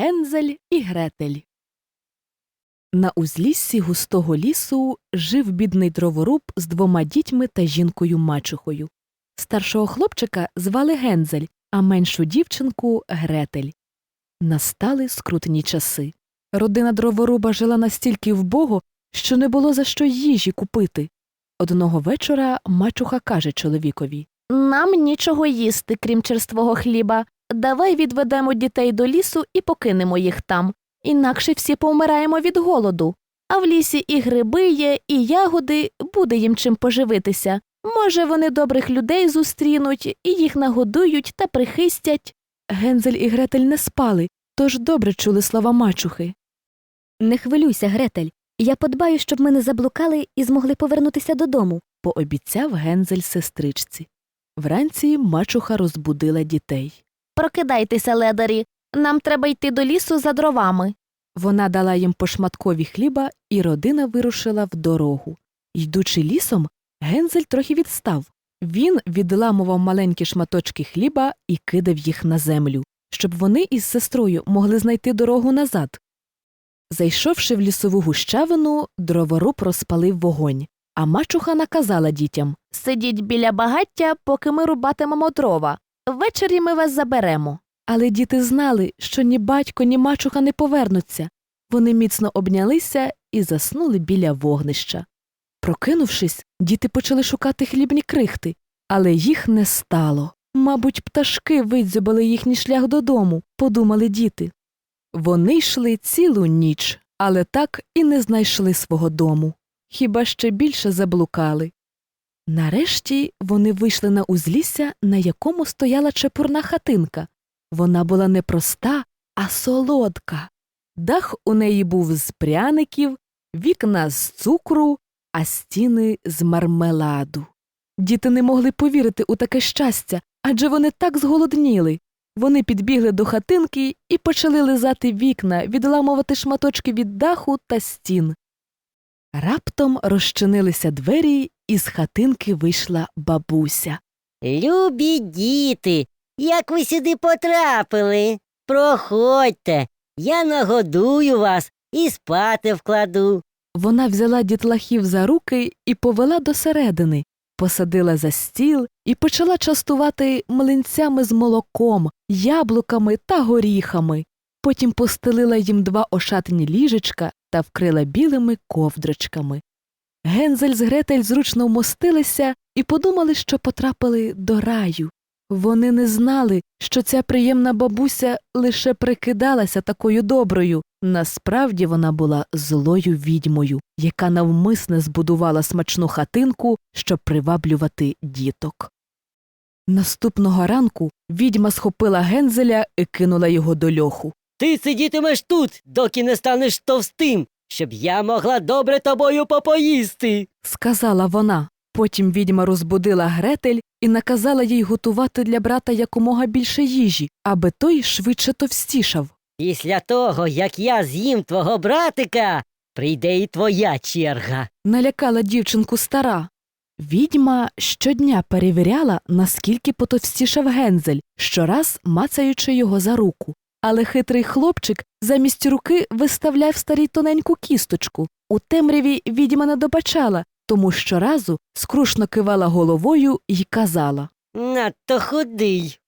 Гензель і Гретель. На узліссі густого лісу жив бідний дроворуб з двома дітьми та жінкою мачухою. Старшого хлопчика звали Гензель, а меншу дівчинку Гретель. Настали скрутні часи. Родина дроворуба жила настільки вбого, що не було за що їжі купити. Одного вечора мачуха каже чоловікові Нам нічого їсти, крім черствого хліба. Давай відведемо дітей до лісу і покинемо їх там. Інакше всі повмираємо від голоду. А в лісі і гриби є, і ягоди, буде їм чим поживитися. Може, вони добрих людей зустрінуть, і їх нагодують та прихистять. Гензель і Гретель не спали, тож добре чули слова мачухи. Не хвилюйся, Гретель. Я подбаю, щоб ми не заблукали і змогли повернутися додому. пообіцяв Гензель сестричці. Вранці мачуха розбудила дітей. Прокидайтеся, ледарі. Нам треба йти до лісу за дровами. Вона дала їм по шматкові хліба, і родина вирушила в дорогу. Йдучи лісом, Гензель трохи відстав. Він відламував маленькі шматочки хліба і кидав їх на землю, щоб вони із сестрою могли знайти дорогу назад. Зайшовши в лісову гущавину, дроворуб розпалив вогонь, а мачуха наказала дітям Сидіть біля багаття, поки ми рубатимемо дрова. Ввечері ми вас заберемо. Але діти знали, що ні батько, ні мачуха не повернуться. Вони міцно обнялися і заснули біля вогнища. Прокинувшись, діти почали шукати хлібні крихти, але їх не стало. Мабуть, пташки видзьобали їхній шлях додому, подумали діти. Вони йшли цілу ніч, але так і не знайшли свого дому. Хіба ще більше заблукали. Нарешті вони вийшли на узлісся, на якому стояла чепурна хатинка. Вона була не проста, а солодка. Дах у неї був з пряників, вікна з цукру, а стіни з мармеладу. Діти не могли повірити у таке щастя, адже вони так зголодніли. Вони підбігли до хатинки і почали лизати вікна, відламувати шматочки від даху та стін. Раптом розчинилися двері, і з хатинки вийшла бабуся. Любі діти, як ви сюди потрапили? Проходьте, я нагодую вас і спати вкладу. Вона взяла дітлахів за руки і повела до середини, посадила за стіл і почала частувати млинцями з молоком, яблуками та горіхами. Потім постелила їм два ошатні ліжечка та вкрила білими ковдрочками. Гензель з Гретель зручно вмостилися і подумали, що потрапили до раю. Вони не знали, що ця приємна бабуся лише прикидалася такою доброю. Насправді вона була злою відьмою, яка навмисне збудувала смачну хатинку, щоб приваблювати діток. Наступного ранку відьма схопила Гензеля і кинула його до льоху. Ти сидітимеш тут, доки не станеш товстим, щоб я могла добре тобою попоїсти. сказала вона. Потім відьма розбудила Гретель і наказала їй готувати для брата якомога більше їжі, аби той швидше товстішав. Після того, як я з'їм твого братика, прийде і твоя черга. Налякала дівчинку стара. Відьма щодня перевіряла, наскільки потовстішав Гензель, щораз мацаючи його за руку. Але хитрий хлопчик замість руки виставляв старій тоненьку кісточку. У темряві відьма не добачала, тому щоразу скрушно кивала головою і казала. Надто худий.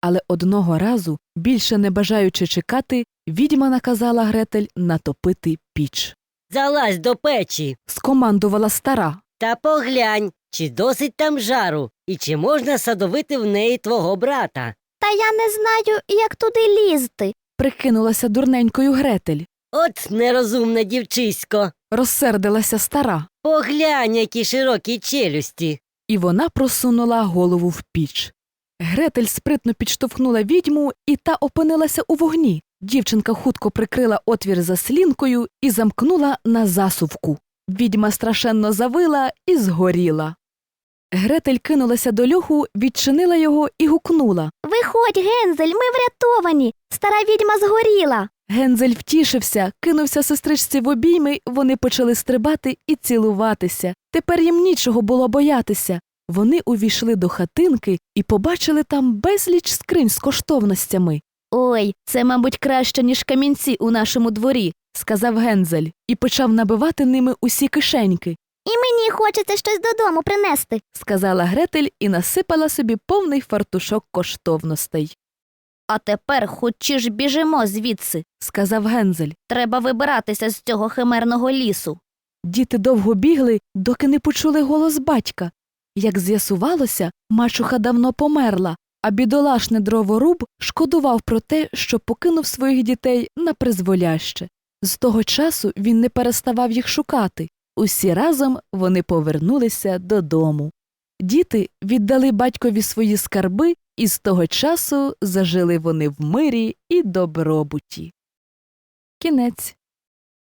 Але одного разу, більше не бажаючи чекати, відьма наказала Гретель натопити піч. Залазь до печі Скомандувала стара. та поглянь, чи досить там жару, і чи можна садовити в неї твого брата. Я не знаю, як туди лізти. Прикинулася дурненькою Гретель. От нерозумне дівчисько. Розсердилася стара, Поглянь, які широкі челюсті. і вона просунула голову в піч. Гретель спритно підштовхнула відьму, і та опинилася у вогні. Дівчинка хутко прикрила отвір заслінкою і замкнула на засувку. Відьма страшенно завила і згоріла. Гретель кинулася до льоху, відчинила його і гукнула. Виходь, Гензель, ми врятовані. Стара відьма згоріла. Гензель втішився, кинувся сестричці в обійми, вони почали стрибати і цілуватися. Тепер їм нічого було боятися. Вони увійшли до хатинки і побачили там безліч скринь з коштовностями. Ой, це, мабуть, краще, ніж камінці у нашому дворі. сказав Гензель і почав набивати ними усі кишеньки, І мені хочеться щось додому принести. сказала Гретель і насипала собі повний фартушок коштовностей. А тепер хоч ж біжимо звідси. Сказав Гензель. Треба вибиратися з цього химерного лісу. Діти довго бігли, доки не почули голос батька. Як з'ясувалося, мачуха давно померла, а бідолашний дроворуб шкодував про те, що покинув своїх дітей на призволяще. З того часу він не переставав їх шукати. Усі разом вони повернулися додому. Діти віддали батькові свої скарби, і з того часу зажили вони в мирі і добробуті. Кінець.